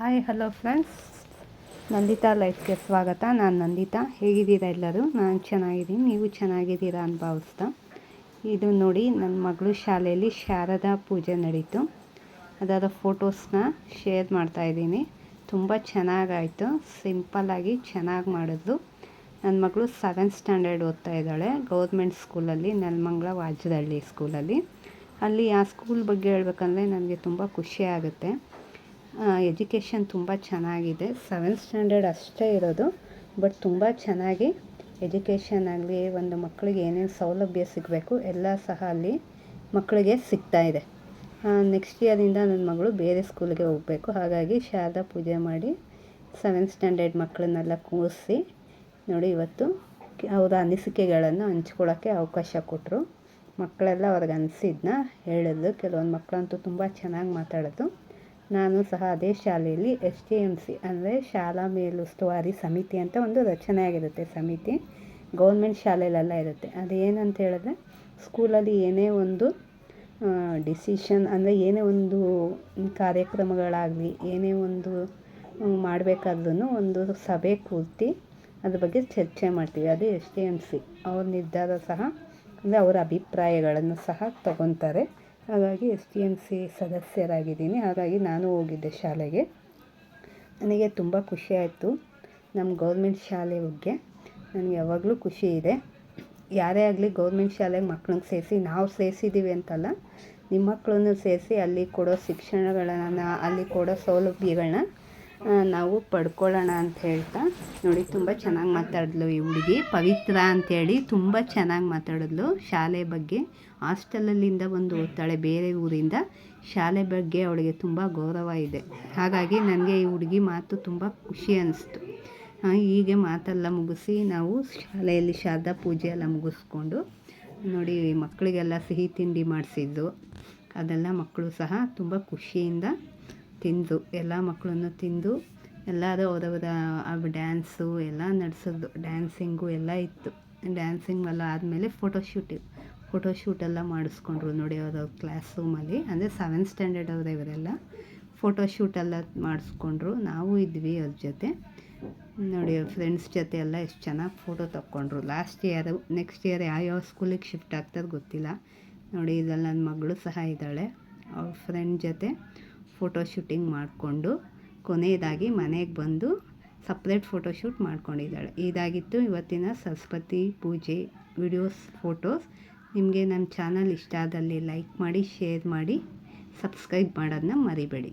Hi hello friends Nandita ಲೈಫ್ಗೆ ಸ್ವಾಗತ. ನಾನು ನಂದಿತಾ. ಹೇಗಿದ್ದೀರಾ ಎಲ್ಲರೂ? ನಾನು ಚೆನ್ನಾಗಿದ್ದೀನಿ. ನೀವು ಚೆನ್ನಾಗಿದ್ದೀರಾ ಅಂತ ಭಾವಿಸ್ತಾ. ಇದು ನೋಡಿ ನನ್ನ ಮಗಳು ಶಾಲೆಯಲ್ಲಿ ಶಾರದಾ ಪೂಜೆ ನಡೀತು. ಅದರ ಫೋಟೋಸ್ನ ಶೇರ್ ಮಾಡ್ತಾಯಿದ್ದೀನಿ ತುಂಬ ಚೆನ್ನಾಗಾಯಿತು. ಸಿಂಪಲ್ಲಾಗಿ ಚೆನ್ನಾಗಿ ಮಾಡಿದ್ರು ನನ್ನ ಮಗಳು ಸೆವೆಂತ್ ಸ್ಟ್ಯಾಂಡರ್ಡ್ ಓದ್ತಾ ಇದ್ದಾಳೆ. ಗೌರ್ಮೆಂಟ್ ಸ್ಕೂಲಲ್ಲಿ ನೆಲಮಂಗ್ಲ ವಾಜದಹಳ್ಳಿ ಸ್ಕೂಲಲ್ಲಿ ಅಲ್ಲಿ. ಆ ಸ್ಕೂಲ್ ಬಗ್ಗೆ ಹೇಳ್ಬೇಕಂದ್ರೆ ನನಗೆ ತುಂಬ ಖುಷಿ ಆಗುತ್ತೆ. ಎಜುಕೇಷನ್ ತುಂಬ ಚೆನ್ನಾಗಿದೆ. ಸೆವೆಂತ್ ಸ್ಟ್ಯಾಂಡರ್ಡ್ ಅಷ್ಟೇ ಇರೋದು. ಬಟ್ ತುಂಬ ಚೆನ್ನಾಗಿ ಎಜುಕೇಷನ್ ಆಗಲಿ ಒಂದು ಮಕ್ಕಳಿಗೆ ಏನೇನು ಸೌಲಭ್ಯ ಸಿಗಬೇಕು ಎಲ್ಲ ಸಹ ಅಲ್ಲಿ ಮಕ್ಕಳಿಗೆ ಸಿಗ್ತಾ ಇದೆ. ನೆಕ್ಸ್ಟ್ ಇಯರಿಂದ ನನ್ನ ಮಗಳು ಬೇರೆ ಸ್ಕೂಲಿಗೆ ಹೋಗಬೇಕು. ಹಾಗಾಗಿ ಶಾರದಾ ಪೂಜೆ ಮಾಡಿ ಸೆವೆಂತ್ ಸ್ಟ್ಯಾಂಡರ್ಡ್ ಮಕ್ಕಳನ್ನೆಲ್ಲ ಕೂರಿಸಿ ನೋಡಿ ಇವತ್ತು ಅವರ ಅನಿಸಿಕೆಗಳನ್ನು ಹಂಚ್ಕೊಳ್ಳೋಕ್ಕೆ ಅವಕಾಶ ಕೊಟ್ಟರು ಮಕ್ಕಳೆಲ್ಲ ಅವ್ರಿಗೆ ಅನಿಸಿದ್ನ? ಹೇಳಿದ್ಲು. ಕೆಲವೊಂದು ಮಕ್ಕಳಂತೂ ತುಂಬ ಚೆನ್ನಾಗಿ ಮಾತಾಡೋದು. ನಾನು ಸಹ ಅದೇ ಶಾಲೆಯಲ್ಲಿ ಎಸ್ ಟಿ ಎಂ ಸಿ ಅಂದರೆ ಶಾಲಾ ಮೇಲುಸ್ತುವಾರಿ ಸಮಿತಿ ಅಂತ ಒಂದು ರಚನೆ ಆಗಿರುತ್ತೆ ಸಮಿತಿ. ಗೌರ್ಮೆಂಟ್ ಶಾಲೆಯಲ್ಲೆಲ್ಲ ಇರುತ್ತೆ. ಅದೇನಂತ ಹೇಳಿದ್ರೆ ಸ್ಕೂಲಲ್ಲಿ ಏನೇ ಒಂದು ಡಿಸಿಷನ್ ಅಂದರೆ ಏನೇ ಒಂದು ಕಾರ್ಯಕ್ರಮಗಳಾಗಲಿ, ಏನೇ ಒಂದು ಮಾಡಬೇಕಾದ್ರೂ ಒಂದು ಸಭೆ ಕೂರ್ತಿ ಅದ್ರ ಬಗ್ಗೆ ಚರ್ಚೆ ಮಾಡ್ತೀವಿ. ಅದೇ ಎಸ್ ಟಿ ಎಂ ಸಿ. ಅವ್ರ ನಿರ್ಧಾರ ಸಹ ಅಂದರೆ ಅವರ ಅಭಿಪ್ರಾಯಗಳನ್ನು ಸಹ ತಗೊತಾರೆ. ಹಾಗಾಗಿ ಎಸ್ ಟಿ ಎಂ ಸಿ ಸದಸ್ಯರಾಗಿದ್ದೀನಿ. ಹಾಗಾಗಿ ನಾನು ಹೋಗಿದ್ದೆ ಶಾಲೆಗೆ. ನನಗೆ ತುಂಬ ಖುಷಿಯಾಯಿತು ನಮ್ಮ ಗೌರ್ಮೆಂಟ್ ಶಾಲೆ ಬಗ್ಗೆ. ನನಗೆ ಯಾವಾಗಲೂ ಖುಷಿ ಇದೆ. ಯಾರೇ ಆಗಲಿ ಗೌರ್ಮೆಂಟ್ ಶಾಲೆಗೆ ಮಕ್ಕಳನ್ನ ಸೇರಿಸಿ, ನಾವು ಸೇರಿಸಿದ್ದೀವಿ ಅಂತಲ್ಲ, ನಿಮ್ಮ ಮಕ್ಕಳನ್ನು ಸೇರಿಸಿ ಅಲ್ಲಿ ಕೊಡೋ ಶಿಕ್ಷಣಗಳನ್ನು, ಅಲ್ಲಿ ಕೊಡೋ ಸೌಲಭ್ಯಗಳನ್ನ ನಾವು ಪಡ್ಕೊಳ್ಳೋಣ ಅಂತ ಹೇಳ್ತಾ, ನೋಡಿ ತುಂಬ ಚೆನ್ನಾಗಿ ಮಾತಾಡಿದ್ಲು ಈ ಹುಡುಗಿ. ಪವಿತ್ರ ಅಂಥೇಳಿ ತುಂಬ ಚೆನ್ನಾಗಿ ಮಾತಾಡಿದ್ಲು ಶಾಲೆ ಬಗ್ಗೆ. ಹಾಸ್ಟೆಲಲ್ಲಿಂದ ಬಂದು ಓದ್ತಾಳೆ ಬೇರೆ ಊರಿಂದ. ಶಾಲೆ ಬಗ್ಗೆ ಅವಳಿಗೆ ತುಂಬ ಗೌರವ ಇದೆ. ಹಾಗಾಗಿ ನನಗೆ ಈ ಹುಡುಗಿ ಮಾತು ತುಂಬ ಖುಷಿ ಅನ್ನಿಸ್ತು ಹೀಗೆ ಮಾತೆಲ್ಲ ಮುಗಿಸಿ ನಾವು ಶಾಲೆಯಲ್ಲಿ ಶಾರದಾ ಪೂಜೆ ಎಲ್ಲ ಮುಗಿಸ್ಕೊಂಡು, ನೋಡಿ ಮಕ್ಕಳಿಗೆಲ್ಲ ಸಿಹಿ ತಿಂಡಿ ಮಾಡಿಸಿದ್ದು. ಅದೆಲ್ಲ ಮಕ್ಕಳು ಸಹ ತುಂಬ ಖುಷಿಯಿಂದ ತಿಂದು, ಎಲ್ಲ ಮಕ್ಕಳನ್ನು ತಿಂದು ಎಲ್ಲರೂ ಅವರವರ ಡ್ಯಾನ್ಸು ಎಲ್ಲ ನಡೆಸಿದ್ದು ಡ್ಯಾನ್ಸಿಂಗು ಎಲ್ಲ ಇತ್ತು. ಡ್ಯಾನ್ಸಿಂಗ್ ಎಲ್ಲ ಆದಮೇಲೆ ಫೋಟೋಶೂಟ್ ಫೋಟೋಶೂಟೆಲ್ಲ ಮಾಡಿಸ್ಕೊಂಡ್ರು ನೋಡಿ ಅವರು ಕ್ಲಾಸ್ ರೂಮಲ್ಲಿ ಅಂದರೆ ಸೆವೆಂತ್ ಸ್ಟ್ಯಾಂಡರ್ಡ್ ಅವರೇ ಇವರೆಲ್ಲ. ಫೋಟೋಶೂಟೆಲ್ಲ ಮಾಡಿಸ್ಕೊಂಡ್ರು, ನಾವು ಇದ್ವಿ ಅವ್ರ ಜೊತೆ. ನೋಡಿ ಫ್ರೆಂಡ್ಸ್ ಜೊತೆ ಎಲ್ಲ ಎಷ್ಟು ಚೆನ್ನಾಗಿ ಫೋಟೋ ತಕ್ಕೊಂಡ್ರು. ಲಾಸ್ಟ್ ಇಯರು ನೆಕ್ಸ್ಟ್ ಇಯರ್ ಯಾವ್ಯಾವ ಸ್ಕೂಲಿಗೆ ಶಿಫ್ಟ್ ಆಗ್ತಾರೆ ಗೊತ್ತಿಲ್ಲ. ನೋಡಿ ಇದೆಲ್ಲ ನನ್ನ ಮಗಳು ಸಹ ಇದ್ದಾಳೆ. ಅವ್ರ ಫ್ರೆಂಡ್ ಜೊತೆ. ಫೋಟೋ ಶೂಟಿಂಗ್ ಮಾಡಿಕೊಂಡು ಕೊನೆಯದಾಗಿ ಮನೆಗೆ ಬಂದು ಸಪ್ರೇಟ್ ಫೋಟೋಶೂಟ್ ಮಾಡ್ಕೊಂಡಿದ್ದಾಳೆ. ಇದಾಗಿತ್ತು ಇವತ್ತಿನ ಸರಸ್ವತಿ ಪೂಜೆ ವಿಡಿಯೋಸ್ ಫೋಟೋಸ್ ನಿಮಗೆ ನನ್ನ ಚಾನಲ್ ಇಷ್ಟ ಆದಲ್ಲಿ ಲೈಕ್ ಮಾಡಿ ಶೇರ್ ಮಾಡಿ ಸಬ್ಸ್ಕ್ರೈಬ್ ಮಾಡೋದನ್ನ ಮರಿಬೇಡಿ.